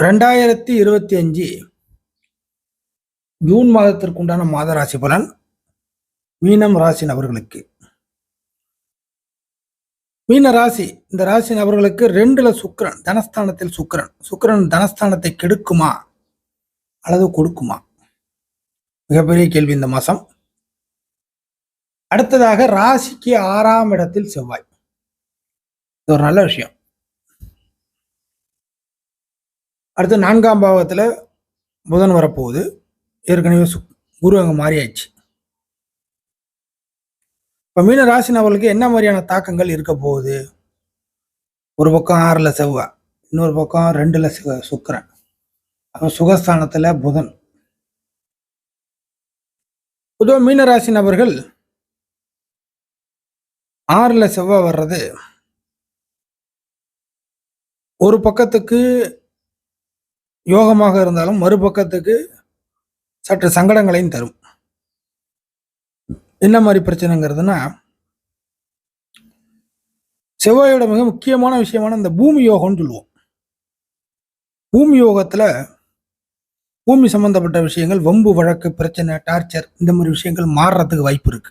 ரெண்டாயிரத்தி இருபத்தி அஞ்சு ஜூன் மாதத்திற்குண்டான மாத ராசி பலன் மீனம் ராசி நபர்களுக்கு. மீன ராசி இந்த ராசி நபர்களுக்கு ரெண்டுல சுக்கிரன் தனஸ்தானத்தில் சுக்கிரன். சுக்கரன் தனஸ்தானத்தை கெடுக்குமா? அல்லது கொடுக்குமா? மிகப்பெரிய கேள்வி இந்த மாதம். அடுத்ததாக ராசிக்கு ஆறாம் இடத்தில் செவ்வாய். இது ஒரு நல்ல விஷயம். அடுத்து நான்காம் பாவத்தில் புதன் வரப்போகுது. ஏற்கனவே குரு அங்கே மாறியாச்சு. இப்போ மீன ராசி நபர்களுக்கு என்ன மாதிரியான தாக்கங்கள் இருக்க போகுது? ஒரு பக்கம் ஆறில் செவ்வாய் இன்னொரு பக்கம் ரெண்டில் சு சுக்கரன். அப்புறம் சுகஸ்தானத்தில் புதன். பொதுவாக மீனராசி நபர்கள் ஆறில் செவ்வாய் வர்றது ஒரு பக்கத்துக்கு யோகமாக இருந்தாலும் மறுபக்கத்துக்கு சற்று சங்கடங்களையும் தரும். என்ன மாதிரி பிரச்சனைங்கிறதுனா செவ்வாயோட மிக முக்கியமான விஷயமான இந்த பூமி யோகம்னு சொல்லுவோம். பூமி யோகத்தில் பூமி சம்பந்தப்பட்ட விஷயங்கள் வம்பு வழக்கு பிரச்சனை டார்ச்சர் இந்த மாதிரி விஷயங்கள் மாறுறதுக்கு வாய்ப்பு இருக்கு.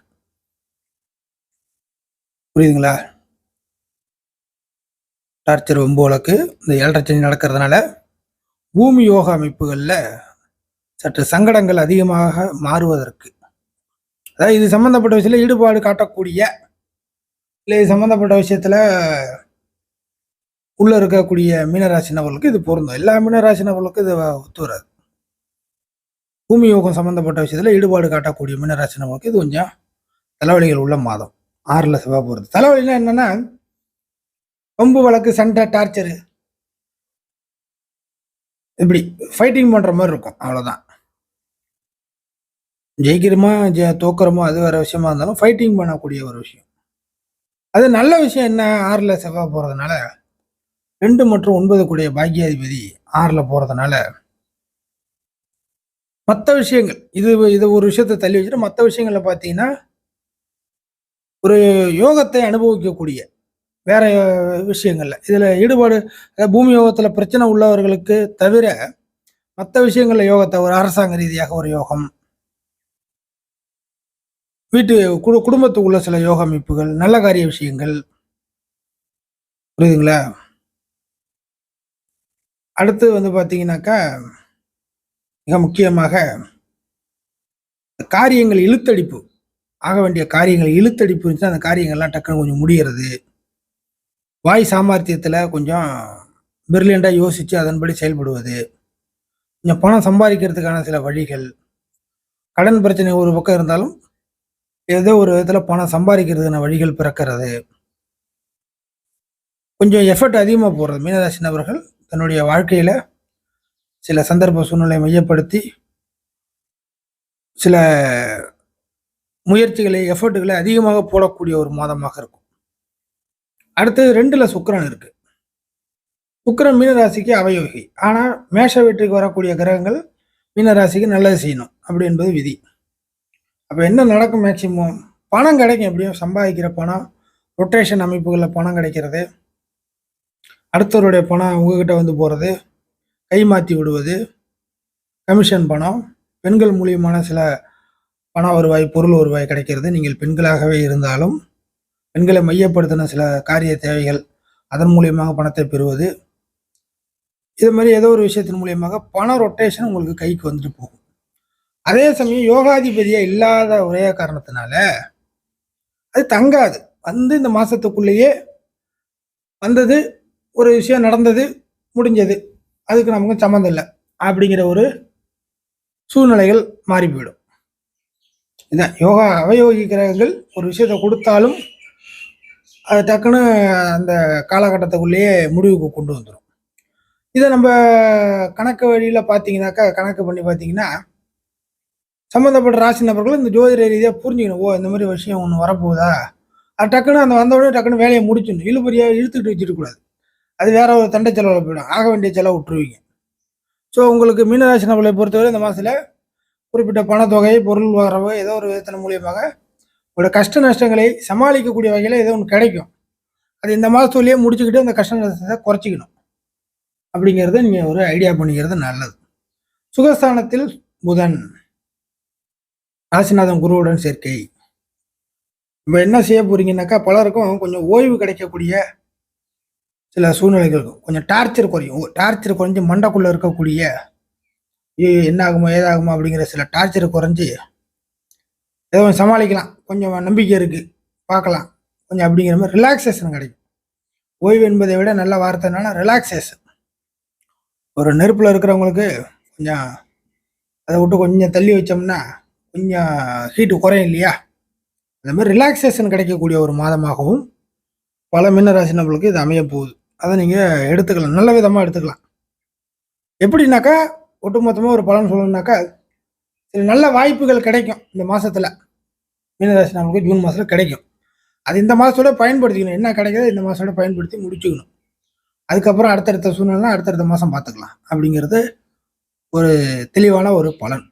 புரியுதுங்களா? டார்ச்சர் வம்பு வழக்கு இந்த ஏழரை சனி நடக்கிறதுனால பூமி யோக அமைப்புகளில் சற்று சங்கடங்கள் அதிகமாக மாறுவதற்கு. அதாவது இது சம்பந்தப்பட்ட விஷயத்தில் ஈடுபாடு காட்டக்கூடிய இல்லை இது சம்மந்தப்பட்ட விஷயத்தில் உள்ளே இருக்கக்கூடிய மீனராசி நபர்களுக்கு இது பொருந்தும். எல்லா மீனராசி நபர்களுக்கும் இது ஒத்து வராது. பூமி யோகம் சம்மந்தப்பட்ட விஷயத்தில் ஈடுபாடு காட்டக்கூடிய மீனராசி நபர்களுக்கு இது கொஞ்சம் தலைவலிகள் உள்ள மாதம். ஆறில் செவ்வாய் போகிறது தலைவலினா என்னென்னா வம்பு வழக்கு சண்டை டார்ச்சரு இப்படி ஃபைட்டிங் பண்ணுற மாதிரி இருக்கும். அவ்வளோதான் ஜெயிக்கிறோமா ஜெ தோக்குறோமோ அது வேறு விஷயமா இருந்தாலும் ஃபைட்டிங் பண்ணக்கூடிய ஒரு விஷயம். அது நல்ல விஷயம் என்ன? ஆறில் செவ்வாய் போகிறதுனால ரெண்டு மற்றும் ஒன்பது கூடிய பாக்கியாதிபதி ஆறில் போகிறதுனால மற்ற விஷயங்கள் இது இது ஒரு விஷயத்தை தள்ளி வச்சுட்டு மற்ற விஷயங்களில் பார்த்தீங்கன்னா ஒரு யோகத்தை அனுபவிக்கக்கூடிய வேற விஷயங்கள்ல. இதுல ஈடுபாடு அதாவது பூமி யோகத்துல பிரச்சனை உள்ளவர்களுக்கு தவிர மற்ற விஷயங்கள்ல யோகத்தை ஒரு அரசாங்க ரீதியாக ஒரு யோகம். வீட்டு குடு குடும்பத்துக்குள்ள சில யோக அமைப்புகள் நல்ல காரிய விஷயங்கள். புரியுதுங்களா? அடுத்து வந்து பார்த்தீங்கன்னாக்கா மிக முக்கியமாக காரியங்கள் இழுத்தடிப்பு. ஆக வேண்டிய காரியங்கள் இழுத்தடிப்பு இருந்துச்சுன்னா அந்த காரியங்கள்லாம் டக்குன்னு கொஞ்சம் முடிகிறது வாய் சாமர்த்தியத்தில் கொஞ்சம் பிரில்லியண்டாக யோசித்து அதன்படி செயல்படுவது. கொஞ்சம் பணம் சம்பாதிக்கிறதுக்கான சில வழிகள். கடன் பிரச்சனை ஒரு பக்கம் இருந்தாலும் ஏதோ ஒரு விதத்தில் பணம் சம்பாதிக்கிறதுக்கான வழிகள் பிறக்கிறது. கொஞ்சம் எஃபர்ட் அதிகமாக போடுறது. மீனராசி நபர்கள் தன்னுடைய வாழ்க்கையில் சில சந்தர்ப்ப சூழ்நிலை மையப்படுத்தி சில முயற்சிகளை எஃபர்ட்டுகளை அதிகமாக போடக்கூடிய ஒரு மாதமாக இருக்கும். அடுத்து ரெண்டுல சுக்கரன் இருக்கு. சுக்கரன் மீனராசிக்கு அவயோகி. ஆனா மேஷ வீட்டுக்கு வரக்கூடிய கிரகங்கள் மீனராசிக்கு நல்லது செய்யணும் அப்படி என்பது விதி. அப்ப என்ன நடக்கும் மேக்சிமம் பணம் கிடைக்கும் எப்படியும். சம்பாதிக்கிற பணம் ரொட்டேஷன் அமைப்புகளில் பணம் கிடைக்கிறது. அடுத்தவருடைய பணம் உங்ககிட்ட வந்து போகிறது கை மாற்றி விடுவது. கமிஷன் பணம். பெண்கள் மூலியமான சில பண வருவாய் பொருள் வருவாய் கிடைக்கிறது. நீங்கள் பெண்களாகவே இருந்தாலும் பெண்களை மையப்படுத்தின சில காரிய தேவைகள் அதன் மூலியமாக பணத்தை பெறுவது. இது மாதிரி ஏதோ ஒரு விஷயத்தின் மூலியமாக பண ரொட்டேஷன் உங்களுக்கு கைக்கு வந்துட்டு போகும். அதே சமயம் யோகாதிபதியாக இல்லாத ஒரே காரணத்தினால அது தங்காது. வந்து இந்த மாதத்துக்குள்ளேயே வந்தது ஒரு விஷயம் நடந்தது முடிஞ்சது. அதுக்கு நமக்கு சம்மந்தம் இல்லை. அப்படிங்கிற ஒரு சூழ்நிலைகள் மாறி போயிடும் இதான் யோகா அவயோகி கிரகங்கள் ஒரு விஷயத்தை கொடுத்தாலும் அது டக்குன்னு அந்த காலகட்டத்துக்குள்ளேயே முடிவுக்கு கொண்டு வந்துடும் இதை நம்ம கணக்கு வழியில் பார்த்தீங்கன்னாக்கா கணக்கு பண்ணி பார்த்தீங்கன்னா சம்மந்தப்பட்ட ராசி நபர்கள் இந்த ஜோதிட ரீதியாக புரிஞ்சுக்கணும். ஓ இந்த மாதிரி விஷயம் ஒன்று வரப்போகுதா? அது டக்குன்னு அந்த வந்தவுடனே டக்குன்னு வேலையை முடிச்சிடணும். இழுபறியாக இழுத்துட்டு வச்சுட்டு அது வேற ஒரு தண்டை செலவில் போயிடும். ஆக வேண்டிய செலவு விட்டுருவீங்க. ஸோ உங்களுக்கு மீனராசி நபர்களை பொறுத்தவரை இந்த மாதத்தில் குறிப்பிட்ட பணத்தொகை பொருள் வரவு ஏதோ ஒரு விதத்தின் மூலியமாக உங்களோட கஷ்ட நஷ்டங்களை சமாளிக்கக்கூடிய வகையில் ஏதோ ஒன்று கிடைக்கும். அது இந்த மாதத்துலேயே முடிச்சுக்கிட்டு அந்த கஷ்ட நஷ்டத்தை குறைச்சிக்கணும். அப்படிங்கிறத நீங்கள் ஒரு ஐடியா பண்ணிக்கிறது நல்லது. சுகஸ்தானத்தில் புதன். ராசிநாதன் குருவுடன் சேர்க்கை. இப்போ என்ன செய்ய போறீங்கன்னாக்கா பலருக்கும் கொஞ்சம் ஓய்வு கிடைக்கக்கூடிய சில சூழ்நிலைகள் இருக்கும். கொஞ்சம் டார்ச்சர் குறையும். டார்ச்சர் குறைஞ்சு மண்டைக்குள்ளே இருக்கக்கூடிய ஐயோ என்ன ஆகுமோ ஏதாகுமோ அப்படிங்கிற சில டார்ச்சர் குறைஞ்சி ஏதோ கொஞ்சம் சமாளிக்கலாம். கொஞ்சம் நம்பிக்கை இருக்குது பார்க்கலாம். கொஞ்சம் அப்படிங்கிற மாதிரி ரிலாக்ஸேஷன் கிடைக்கும். ஓய்வு என்பதை விட நல்ல வார்த்தைனால ரிலாக்ஸேஷன் ஒரு நெருப்பில் இருக்கிறவங்களுக்கு கொஞ்சம் அதை விட்டு கொஞ்சம் தள்ளி வச்சோம்னா கொஞ்சம் ஹீட்டு குறையும் இல்லையா? அந்த மாதிரி ரிலாக்ஸேஷன் கிடைக்கக்கூடிய ஒரு மாதமாகவும் பல மீனராசி நம்மளுக்கு இது அமைய போகுது. அதை நீங்கள் எடுத்துக்கலாம். நல்ல விதமாக எடுத்துக்கலாம். எப்படின்னாக்கா ஒட்டுமொத்தமாக ஒரு பலன் சொல்லணுன்னாக்கா சில நல்ல வாய்ப்புகள் கிடைக்கும் இந்த மாசத்துல. மீனராசி நம்மளுக்கு ஜூன் மாதத்தில் கிடைக்கும். அது இந்த மாதத்தோட பயன்படுத்திக்கணும். என்ன கிடைக்குதோ இந்த மாதத்தோட பயன்படுத்தி முடிச்சுக்கணும். அதுக்கப்புறம் அடுத்தடுத்த சூழ்நிலை அடுத்தடுத்த மாதம் பார்த்துக்கலாம். அப்படிங்கிறது ஒரு தெளிவான ஒரு பலன்.